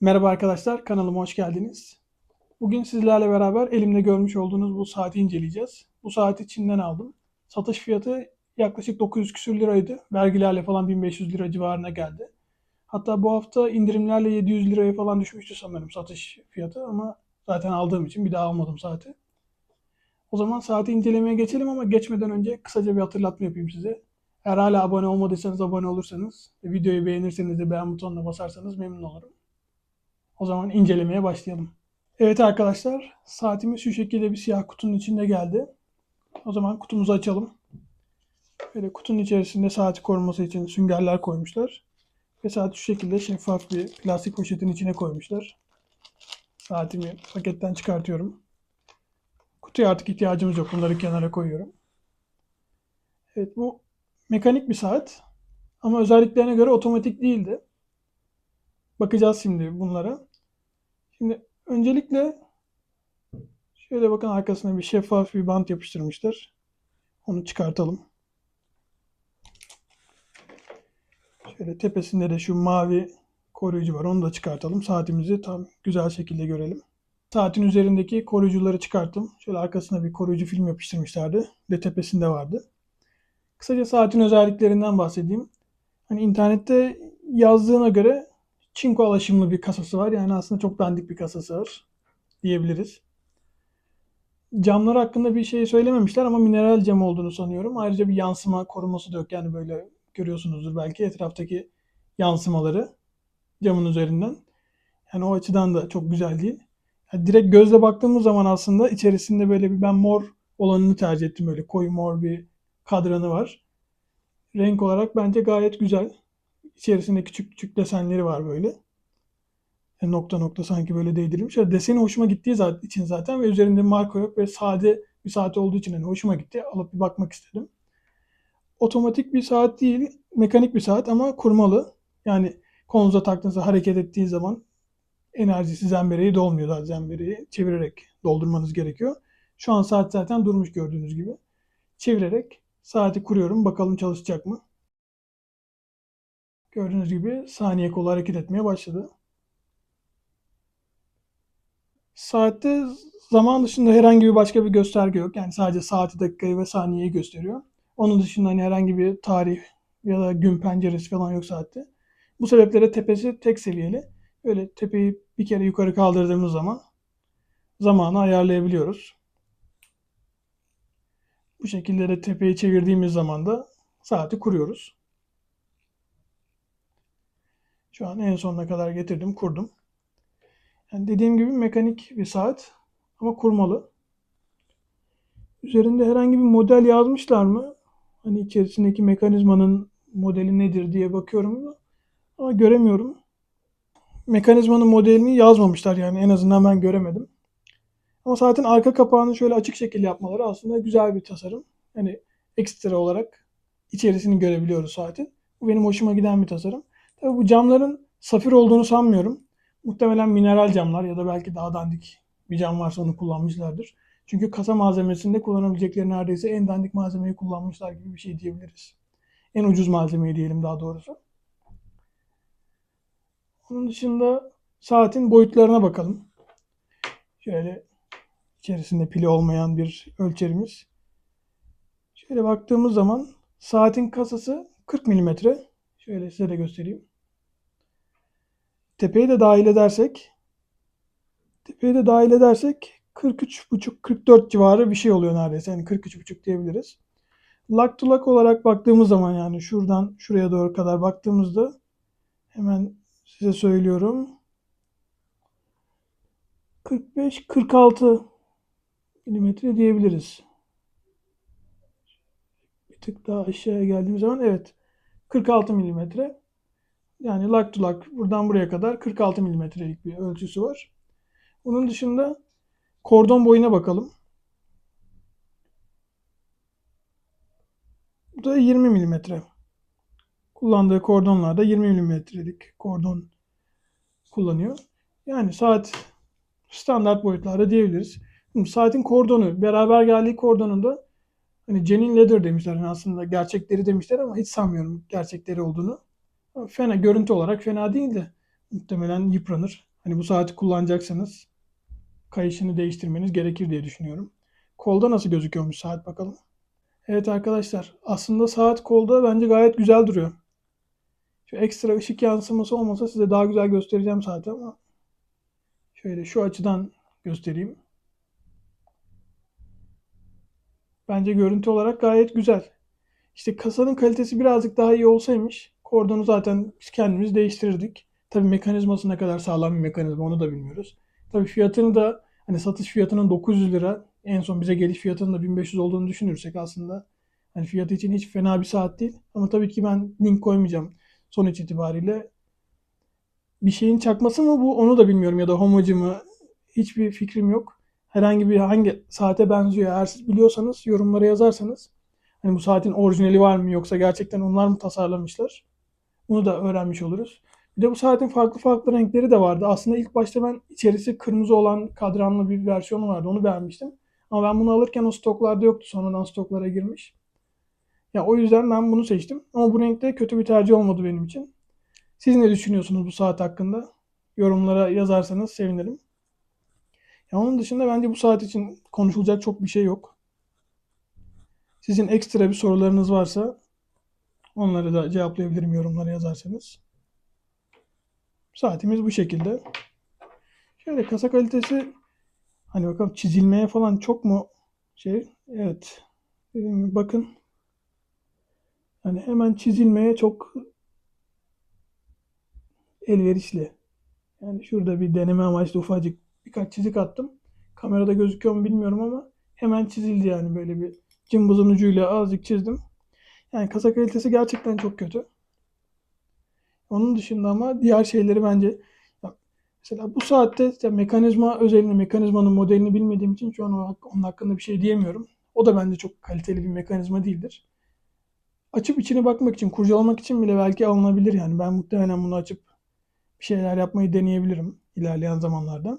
Merhaba arkadaşlar, kanalıma hoş geldiniz. Bugün sizlerle beraber elimde görmüş olduğunuz bu saati inceleyeceğiz. Bu saati Çin'den aldım. Satış fiyatı yaklaşık 900 küsür liraydı. Vergilerle falan 1500 lira civarına geldi. Hatta bu hafta indirimlerle 700 liraya falan düşmüştü sanırım satış fiyatı ama zaten aldığım için bir daha almadım saati. O zaman saati incelemeye geçelim ama geçmeden önce kısaca bir hatırlatma yapayım size. Eğer hala abone olmadıysanız abone olursanız videoyu beğenirseniz de beğen butonuna basarsanız memnun olurum. O zaman incelemeye başlayalım. Evet arkadaşlar, saatimiz şu şekilde bir siyah kutunun içinde geldi. O zaman kutumuzu açalım. Böyle kutunun içerisinde saati koruması için süngerler koymuşlar. Ve saati şu şekilde şeffaf bir plastik poşetin içine koymuşlar. Saatimi paketten çıkartıyorum. Kutuya artık ihtiyacımız yok. Bunları kenara koyuyorum. Evet bu mekanik bir saat. Ama özelliklerine göre otomatik değildi. Bakacağız şimdi bunlara. Şimdi öncelikle şöyle bakın arkasına bir şeffaf bir bant yapıştırmışlar. Onu çıkartalım. Şöyle tepesinde de şu mavi koruyucu var. Onu da çıkartalım. Saatimizi tam güzel şekilde görelim. Saatin üzerindeki koruyucuları çıkarttım. Şöyle arkasına bir koruyucu film yapıştırmışlardı. Ve tepesinde vardı. Kısaca saatin özelliklerinden bahsedeyim. Hani internette yazdığına göre çinko alaşımlı bir kasası var. Yani aslında çok dandik bir kasası var diyebiliriz. Camlar hakkında bir şey söylememişler ama mineral cam olduğunu sanıyorum. Ayrıca bir yansıma koruması da yok. Yani böyle görüyorsunuzdur belki etraftaki yansımaları camın üzerinden. Yani o açıdan da çok güzel değil. Yani direkt gözle baktığımız zaman aslında içerisinde böyle bir ben mor olanını tercih ettim. Böyle koyu mor bir kadranı var. Renk olarak bence gayet güzel. İçerisinde küçük küçük desenleri var böyle. E, nokta nokta sanki böyle değdirilmiş. Yani deseni hoşuma gittiği zaten, için zaten ve üzerinde marka yok ve sade bir saat olduğu için hani hoşuma gitti. Alıp bir bakmak istedim. Otomatik bir saat değil, mekanik bir saat ama kurmalı. Yani kolunuza taktığınızda hareket ettiği zaman enerjisi zembereği dolmuyor da zembereği çevirerek doldurmanız gerekiyor. Şu an saat zaten durmuş gördüğünüz gibi. Çevirerek saati kuruyorum. Bakalım çalışacak mı? Gördüğünüz gibi saniye kolu hareket etmeye başladı. Saatte zaman dışında herhangi bir başka bir gösterge yok. Yani sadece saati, dakikayı ve saniyeyi gösteriyor. Onun dışında hani herhangi bir tarih ya da gün penceresi falan yok saatte. Bu sebeple tepesi tek seviyeli. Böyle tepeyi bir kere yukarı kaldırdığımız zaman zamanı ayarlayabiliyoruz. Bu şekilde de tepeyi çevirdiğimiz zaman da saati kuruyoruz. Şu an en sonuna kadar getirdim, kurdum. Yani dediğim gibi mekanik bir saat ama kurmalı. Üzerinde herhangi bir model yazmışlar mı? Hani içerisindeki mekanizmanın modeli nedir diye bakıyorum ama göremiyorum. Mekanizmanın modelini yazmamışlar yani en azından ben göremedim. Ama saatin arka kapağını şöyle açık şekilde yapmaları aslında güzel bir tasarım. Yani ekstra olarak içerisini görebiliyoruz saatin. Bu benim hoşuma giden bir tasarım. Tabii bu camların safir olduğunu sanmıyorum. Muhtemelen mineral camlar ya da belki daha dandik bir cam varsa onu kullanmışlardır. Çünkü kasa malzemesinde kullanabilecekleri neredeyse en dandik malzemeyi kullanmışlar gibi bir şey diyebiliriz. En ucuz malzemeyi diyelim daha doğrusu. Onun dışında saatin boyutlarına bakalım. Şöyle içerisinde pili olmayan bir ölçerimiz. Şöyle baktığımız zaman saatin kasası 40 mm. Şöyle size de göstereyim. Tepeyi de dahil edersek tepeyi de dahil edersek 43,5-44 civarı bir şey oluyor neredeyse. Yani 43,5 diyebiliriz. Lak to lak olarak baktığımız zaman yani şuradan şuraya doğru kadar baktığımızda hemen size söylüyorum. 45-46 milimetre diyebiliriz. Bir tık daha aşağıya geldiğimiz zaman evet 46 milimetre. Yani lak to lak buradan buraya kadar 46 milimetrelik bir ölçüsü var. Bunun dışında kordon boyuna bakalım. Bu da 20 milimetre. Kullandığı kordonlarda 20 milimetrelik kordon kullanıyor. Yani saat standart boyutlarda diyebiliriz. Şimdi saatin kordonu, beraber geldiği kordonunda hani genuine leather demişler. Yani aslında gerçekleri demişler ama hiç sanmıyorum gerçekleri olduğunu. Fena, görüntü olarak fena değil de muhtemelen yıpranır. Hani bu saati kullanacaksanız kayışını değiştirmeniz gerekir diye düşünüyorum. Kolda nasıl gözüküyormuş saat bakalım. Evet arkadaşlar aslında saat kolda bence gayet güzel duruyor. Şu ekstra ışık yansıması olmasa size daha güzel göstereceğim saati ama şöyle şu açıdan göstereyim. Bence görüntü olarak gayet güzel. İşte kasanın kalitesi birazcık daha iyi olsaymış kordonu zaten biz kendimiz değiştirirdik. Tabii mekanizması ne kadar sağlam bir mekanizma onu da bilmiyoruz. Tabii fiyatını da hani satış fiyatının 900 lira en son bize geliş fiyatının da 1500 olduğunu düşünürsek aslında hani fiyatı için hiç fena bir saat değil. Ama tabii ki ben link koymayacağım sonuç itibariyle. Bir şeyin çakması mı bu onu da bilmiyorum ya da homacı mı hiçbir fikrim yok. Herhangi bir hangi saate benziyor eğer siz biliyorsanız yorumlara yazarsanız hani bu saatin orijinali var mı yoksa gerçekten onlar mı tasarlamışlar? Bunu da öğrenmiş oluruz. Bir de bu saatin farklı farklı renkleri de vardı. Aslında ilk başta ben içerisi kırmızı olan kadranlı bir versiyonu vardı. Onu beğenmiştim. Ama ben bunu alırken o stoklarda yoktu. Sonradan stoklara girmiş. Ya o yüzden ben bunu seçtim. Ama bu renkte kötü bir tercih olmadı benim için. Siz ne düşünüyorsunuz bu saat hakkında? Yorumlara yazarsanız sevinirim. Ya onun dışında bence bu saat için konuşulacak çok bir şey yok. Sizin ekstra bir sorularınız varsa onları da cevaplayabilirim yorumlara yazarsanız. Saatimiz bu şekilde. Şöyle kasa kalitesi hani bakalım çizilmeye falan çok mu şey? Evet. Dediğim gibi bakın. Hani hemen çizilmeye çok elverişli. Yani şurada bir deneme amaçlı ufacık birkaç çizik attım. Kamerada gözüküyor mu bilmiyorum ama hemen çizildi yani böyle bir cımbızın ucuyla azıcık çizdim. Yani kasa kalitesi gerçekten çok kötü. Onun dışında ama diğer şeyleri bence mesela bu saatte işte mekanizma özelini, mekanizmanın modelini bilmediğim için şu an onun hakkında bir şey diyemiyorum. O da bence çok kaliteli bir mekanizma değildir. Açıp içine bakmak için, kurcalamak için bile belki alınabilir yani. Ben muhtemelen bunu açıp bir şeyler yapmayı deneyebilirim ilerleyen zamanlarda.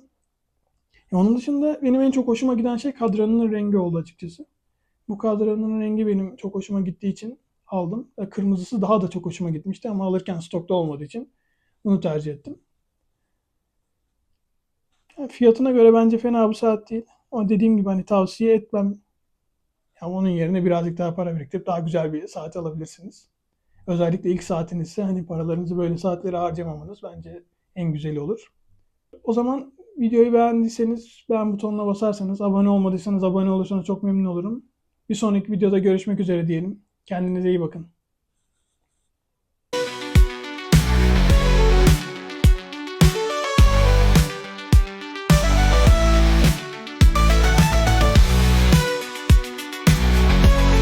Ya onun dışında benim en çok hoşuma giden şey kadranının rengi oldu açıkçası. Bu kadranın rengi benim çok hoşuma gittiği için aldım. E, Kırmızısı daha da çok hoşuma gitmişti ama alırken stokta olmadığı için bunu tercih ettim. Yani fiyatına göre bence fena bir saat değil. Ama dediğim gibi hani tavsiye etmem. Ya onun yerine birazcık daha para biriktirip daha güzel bir saat alabilirsiniz. Özellikle ilk saatinizse hani paralarınızı böyle saatlere harcamamanız bence en güzeli olur. O zaman videoyu beğendiyseniz beğen butonuna basarsanız, abone olmadıysanız abone olursanız çok memnun olurum. Bir sonraki videoda görüşmek üzere diyelim. Kendinize iyi bakın.